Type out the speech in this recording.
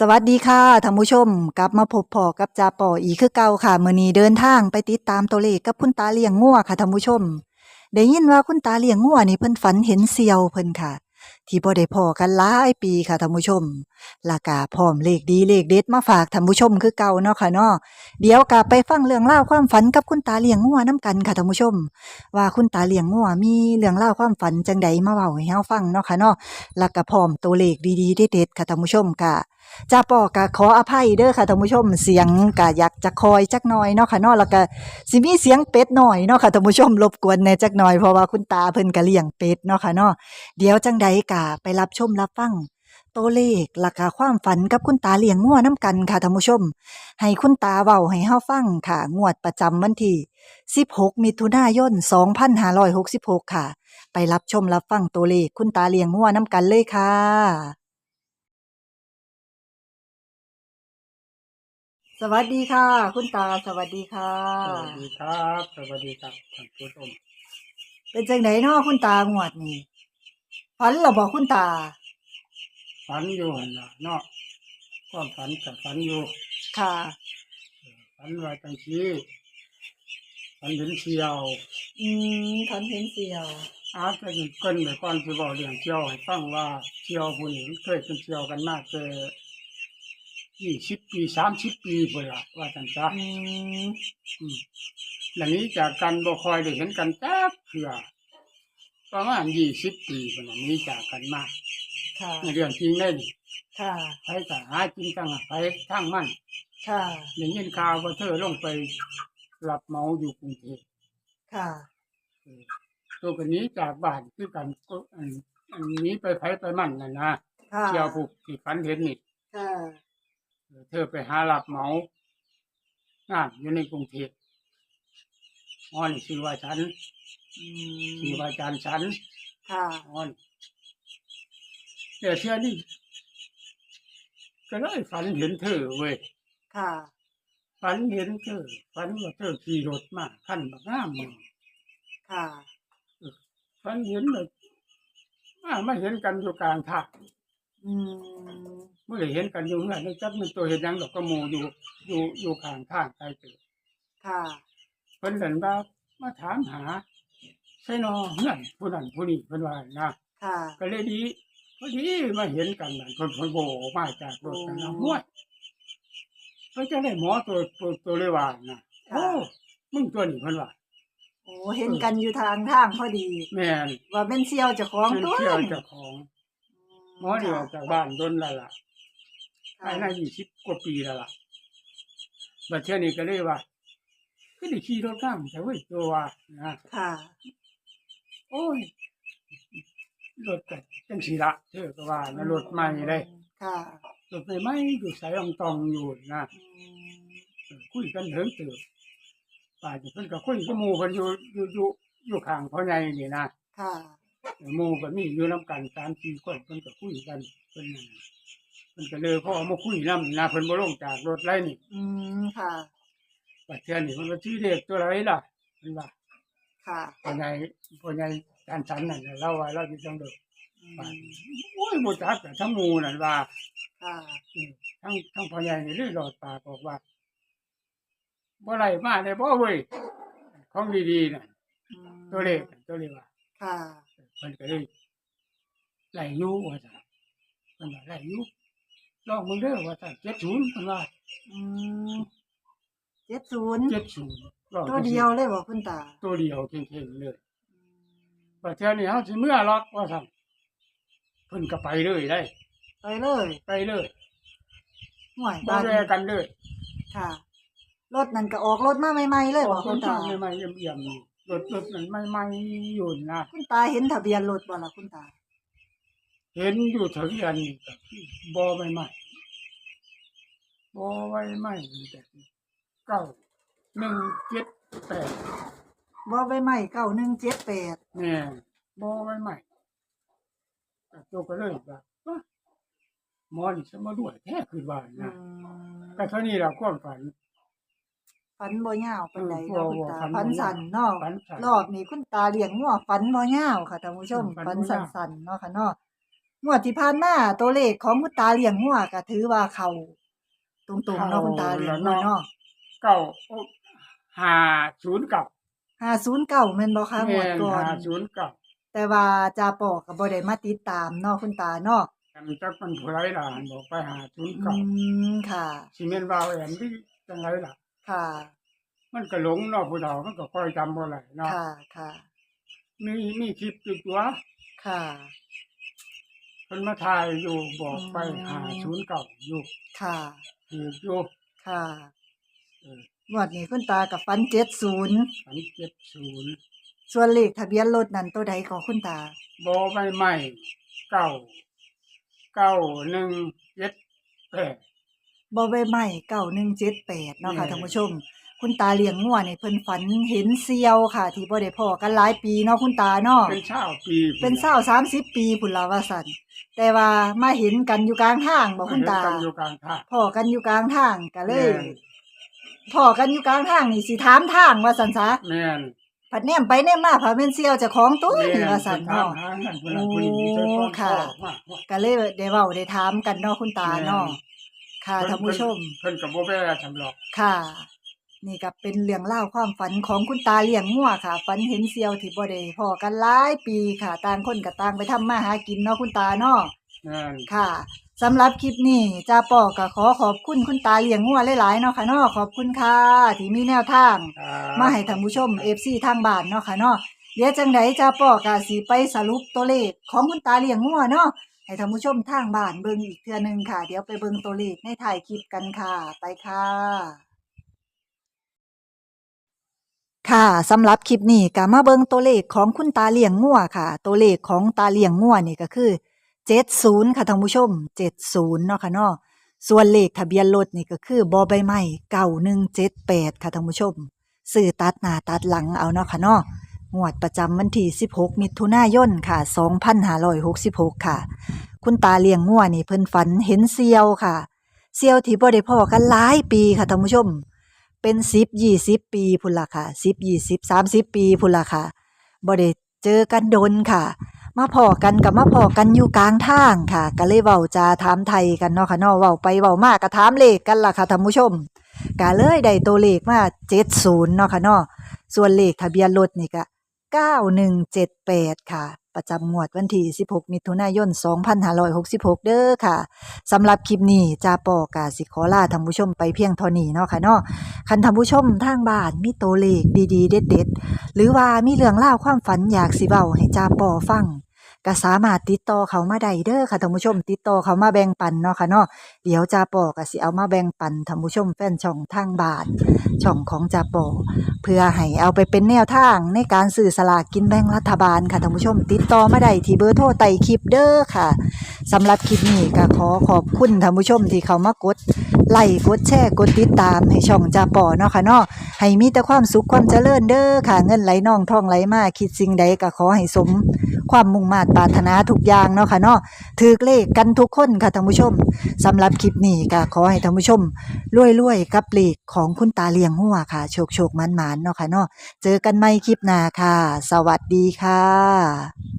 สวัสดีค่ะท่านผู้ชม กลับมาพบพอกับจาป่ออีกคือเก่าค่ะมื้อนี้เดินทางไปติดตามตัวเลขกับคุณตาเลี้ยงงัวค่ะท่านผู้ชม ได้ยินว่าคุณตาเลี้ยงงัวนี่เพิ่นฝันเห็นเสียวเพิ่นค่ะ ที่บ่ได้พอกันหลายปีค่ะท่านผู้ชมล้วก็พร้อมเลขดีเลขเด็ดมาฝากท่านผู้ชมคือเก่าเนาะค่ะเนาะเดี๋ยวกลับไปฟังเรื่องเล่าความฝันกับคุณตาเลี้ยงงัวนํกันค่ะท่านผู้ชม ว่าคุณตาเลี้ยงงัวมีเรื่องเล่าความฝันจังใดมาเว้าให้เฮาฟังเนาะค่ะเนาะล้วก็พร้อมตัวเลขดีๆเด็ดๆค่ะท่านผู้ชมค่ะ จ้าปอกะขออภัยเด้อค่ะท่านผู้ชมเสียงกะอยากจะคอยจักหน่อยเนาะค่ะเนาะแล้วก็สิมีเสียงเป็ดหน่อยเนาะค่ะท่านผู้ชมรบกวนแน่จักหน่อยเพราะว่าคุณตาเพิ่นก็เลี้ยงเป็ดเนาะค่ะเนาะเดี๋ยวจังใดกะไปรับชมรับฟังตัวเลขราคาความฝันกับคุณตาเลี้ยงงัวน้ำกันค่ะท่านผู้ชม ให้คุณตาเว้าให้เฮาฟังค่ะ งวดประจำวันที่ 16 มิถุนายน 2566 ค่ะ ไปรับชมรับฟังตัวเลขคุณตาเลี้ยงงัวน้ำกันเลยค่ะ สวัสดีค่ะ คุณตาสวัสดีค่ะ สวัสดีครับ สวัสดีครับท่านผู้ชมเป็นจังไดเนาะคุณตางวดนี้ฝันเหรอบอกคุณตา ฝันอยู่หั่นล่ะเนาะความฝันกับฝันอยู่ค่ะ ฝันว่าจังซี่ฝันเห็นเชียวอืมฝันเห็นเสี่ยว อาจจะเกินไปก่อนสิบอกเรื่องเชียวให้ฟังว่าเชียวผู้นี้มันเคยเป็นเชียวกันมาแต่ ยี่สิบปีสามสิบปีพุ่นละว่าจังซะอืมอืมอย่างนี้จากกันบ่คอยได้เห็นกันจักเทื่อประมาณยี่สิบปีพุ่นละนี้จากกันมาค่ะ ในเรื่องจริงได้นี่ค่ะ ไปก็หาจริงจังอะไปทั้งมันค่ะได้ยินข่าวว่าเธอลงไปรับเหมาอยู่กรุงเทพค่ะ เออตัวกันนี้จากบ้านคือกันก็อันอันนี้ไปไผไปมันน่ะนะค่ะเที่ยวผูกที่ฝันเห็นนี่ ค่ะ เออเธอไปหารับเหมางานอยู่ในกรุงเทพอ๋อนี่ชื่อว่าฉันอืชื่อมว่าอาจารย์ฉันค่ะอ๋อนี่แต่เชื่อนี่ก็เลยฝันเห็นเธอเว้ยค่ะฝันเห็นเธอฝันว่าเธอขี่รถมาขั้นบักงามมึงค่ะฝันเห็นเลยมาไม่เห็นกันอยู่กลางทางอืม เมื่อได้เห็นกันอยู่เงื่อนในจักมันตัวเห็นหยังดอกกระหมูอยู่อยู่อยู่ข้างทางไกลเกิดค่ะเพิ่นเดินมามาถามหาใช่นอเงื่อนผู้นั้นผู้นี้เพิ่นว่านะค่ะก็เลยดีพอดีมาเห็นกันนั่นเพิ่นเพิ่นโบออกมาจากรถกันนะห้วยเพิ่นจะได้หมอตัวตัวตัวเลยว่านะโอ้มึงตัวนี้เพิ่นว่าโอ้เห็นกันอยู่ทางทางพอดี แม่นว่าเป็นเสี่ยวเจ้าของเพิ่นตัวเที่ยวเจ้าของหมอนี่ออกจากบ้านดนแล้วล่ะ ภายในยี่สิบกว่าปีแล้วล่ะบัดเทื่อนี้ก็เลยว่าก็ได้ขี่รถข้ามแต่เว้ยตัวว่านะค่ะ โอ้ยรถก็จังสีละเธอก็ว่านะรถใหม่เลยค่ะรถใหม่ๆอยู่สายอองตองอยู่นะอืมเออคุยกันเถิงเติบป่าที่เพิ่นก็คุยกับหมู่เพิ่นอยู่อยู่อยู่อยู่ข้างพ่อใหญ่นี่นะค่ะเออหมู่ก็มีอยู่นํกันสามสี่คนเพิ่นก็คุยกันเพิ่นนั่น เพิ่นก็เลยพอเอามาคุยนำนะเพิ่นบ่ลงจากรถไล่นี่อืมค่ะว่าเทื่อนี่มันว่าชื่อเด็กตัวไรล่ะมันว่าค่ะพ่อใหญ่พ่อใหญ่การสันนั่นน่ะเล่าว่าเราสิจังเด้ออืว่ามโอ้ยบ่จักแต่ทั้งหมู่นั่นว่า ค่ะเออทั้งทั้งพ่อใหญ่นี่เลยหลอดปากบอกว่าบ่ไรมาได้บ่เว้ยของดีๆน่ะอืมตัวเลขน่ะตัวเลขว่า ค่ะเพิ่นก็เลยไล่อยู่ว่าซั่นเพิ่นว่าไล่อยู่ ลองมึงเด้อว่าซั่น70เพิ่นว่าอืมเจ็ดศูนย์70ลองตัวเดียวเลยบอกคุณตา ตัวเดียวเก่งๆเลยว่าเท่านี้เฮาสิเมื่อหรอกว่าซั่นเพิ่นก็ไปเลยได้ ไปเลยไปเลยห่วยบ่บ้านแวกันเลย ค่ะ รถนั่นก็ออกรถมาใหม่ๆเลยบอกรคุถณตาใหม่ๆเอี่ยมๆนี่รถรถมันใหม่ๆอยู่นะคุณตาเห็นทะเบียนรถบ่ล่ะคุณตา เห็นอยู่ทะเบียนนี่ก็บ่ใหม่ๆบ่ไว้ใหม่แต่เก้าหนึ่งเจ็ดแปดบ่ใบใหม่เก้าหนึ่งเจ็ดแปดแม่นบ่ไว้ใหม่ก็ตัวก็เลยว่าว่าหมอนี่จะมาด้วยแท้คือว่านะก็เท่านี้ล่ะความฝันฝันบ่ยาวปานใดเอเนาะอคุณตาฝันบ่ฝันสั่นเนาะฝันสั่นรอบนี้คุณตาเลี้ยงงัวฝันบ่ยาวค่ะท่านผู้ชมฝันบ่ฝันยาวสั่นๆเนาะค่ะเนาะ งวดที่ผ่านมาตัวเลขของคุณตาเลี้ยงงัวก็ถือว่าเขาตรงๆเนาะคุณตาเลี้ยงงัวเนาะเก้าห้าศูนย์เก้า509แม่นบ่คะงวดก่อนห้าศูนย์เก้าแต่ว่าจาปอก็บ่ได้มาติดตามเนาะคุณตาเนาะจำจักมันผู้ไรล่ะบอกไปหาศูนย์อืเก้ามค่ะซีเมนต์วาวแอมที่จังไรล่ะ ค่ะ มันก็หลงเนาะผู้เฒ่ามันก็ค่อยจำบ่ไหลเนาะค่ะค่ะมีมีคลิปอยู่ตัวค่ะ เพิ่นมาถ่ายอยู่บอกไปอืม หาศูนย์เก้าอยู่ค่ะถูกอยู่ค่ะเอองวดนี้คุณตากับฟันเจ็ดศูนย์สามเจ็ดศูนย์ส่วนเลขทะเบียนรถนั้นตัวใดของคุณตา บอใบใหม่เก้าเก้าหนึ่งเจ็ดแปด บอใบไม้เก้าหนึ่งเจ็ดแปดเนาะค่ะแม่ท่านผู้ชม คุณตาเลี้ยงงัวนี่เพิ่นฝันเห็นเซียวค่ะ ที่บ่ได้พอกันหลายปีเนาะคุณตาเนาะเป็นเช้าปีเป็นเศร้าสามสิบปีพุ่นละว่าสันแต่ว่ามาเห็นกันอยู่กลางทางบอกคุณตาเห็นกันอยู่กลางทางพอกันอยู่กลางทางก็เลยแม่นพอกันอยู่กลางทางนี่สิถามทางว่าสันซะแม่นผัดแนมไปแนมมาผัดเป็นเซียวเจะของตัวแม่นี่ว่าสันเป็นทางเนาะหาเงินคนละคนนี้ใช้ความค่ะชอบมากว่าก็เลยได้เว้าได้ถามกันเนาะคุณตาเนาะค่ะท่านผู้ชม เพิ่นกับโบแบ่สำหรับค่ะ นี่ก็เป็นเรื่องเล่าวความฝันของคุณตาเลี้ยงงัวค่ะ ฝันเห็นเซียวที่บ่ได้พอกันหลายปีค่ะ ต่างคนก็ต่างไปทำมาหากินเนาะคุณตาเนาะแม่นค่ะสำหรับคลิปนี้จ้าปอก็ขอขอบคุณคุณตาเลี้ยงงัวหลายๆเนาะค่ะเนาะขอบคุณค่ะที่มีแนวทาง ครับมาให้ท่านผู้ชม FC ทางบ้านเนาะค่ะเนาะเดี๋ยวจังไดจ้าปอก็สิไปสรุปตัวเลขของคุณตาเลี้ยงงัวเนาะให้ท่านผู้ชมทางบ้านเบิ่งอีกเทื่อหนึงค่ะ เดี๋ยวไปเบิ่งตัวเลขในถ่ายคลิปกันค่ะ ไปค่ะ ค่ะสำหรับคลิปนี้ก็มาเบิ่งตัวเลขของคุณตาเลี้ยงงัวค่ะ ตัวเลขของตาเลี้ยงงัวนี่ก็คือ70ค่ะท่านผู้ชม70เนาะค่ะเนาะส่วนเลขทะเบียนรถนี่ก็คือบอใบไม้9178ค่ะท่านผู้ชมซื้อตัดหน้าตัดหลังเอาเนาะค่ะเนาะงวดประจำวันที่16 มิถุนายนค่ะ 2566 ค่ะ คุณตาเลี้ยงงัวนี่เพิ่นฝันเห็นเซียวค่ะ เซียวที่บ่ได้พ้อกันหลายปีค่ะท่านผู้ชม เป็นสิบยี่สิบปีพุ่นล่ะสิบยี่สิบสามสิบปีพุ่นละค่ะบ่ได้เจอกันดนค่ะ มาพอกันกับมาพอกันอยู่กลางทางค่ะ ก็เลยเว้าจาถามไทยกันเนาะค่ะเนาะเว้าไปเว้ามากก็ถามเลขกันล่ะค่ะท่านผู้ชมก็เลยได้ตัวเลขมาเจ็ดศูนย์เนาะค่ะเนาะส่วนเลขทะเบียนรถนี่ก็ 9178 ค่ะ ประจำงวดวันที่ 16 มิถุนายน 2566 เด้อค่ะสำหรับคลิปนี้จาปอกาสิขอลาท่านผู้ชมไปเพียงเท่านี้เนาะค่ะเนาะคันท่านผู้ชมทางบ้านมีตัวเลขดีๆ เด็ดๆ หรือว่ามีเรื่องเล่าวความฝันอยากสิเบ้าให้จาปอฟัง ก็สามารถติดต่อเขามาได้เด้อค่ะท่านผู้ชม ติดต่อเขามาแบ่งปันเนาะค่ะเนาะเดี๋ยวจาปอก็สิเอามาแบ่งปันท่านผู้ชมแฟนช่องทางบานช่องของจาปอเพื่อให้เอาไปเป็นแนวทางในการสื่อสลากกินแบ่งรัฐบาลค่ะท่านผู้ชม ติดต่อมาได้ที่เบอร์โทรใต้คลิปเด้อค่ะสำหรับคลิปนี้ก็ขอขอบคุณท่านผู้ชมที่เขามากดไลค์กดแชร์กดติดตามให้ช่องจาปอเนาะค่ะเนาะให้มีแต่ความสุขความเจริญเด้อค่ะ เงินไหลน่องท่องไหลมาคิดสิ่งใดก็ขอให้สม ความมุ่งมา่ปรารถนาทุกอย่างเนาะค่ะเนาะถือเลขกันทุกคนค่ะท่านผู้ชมสำหรับคลิปนี้ก็ขอให้ท่านผู้ชมรวยๆกับเลขของคุณตาเลียงหัวค่ะโชคโชคๆมันเนาะค่ะเนาะเจอกันใหม่คลิปหน้าค่ะ สวัสดีค่ะ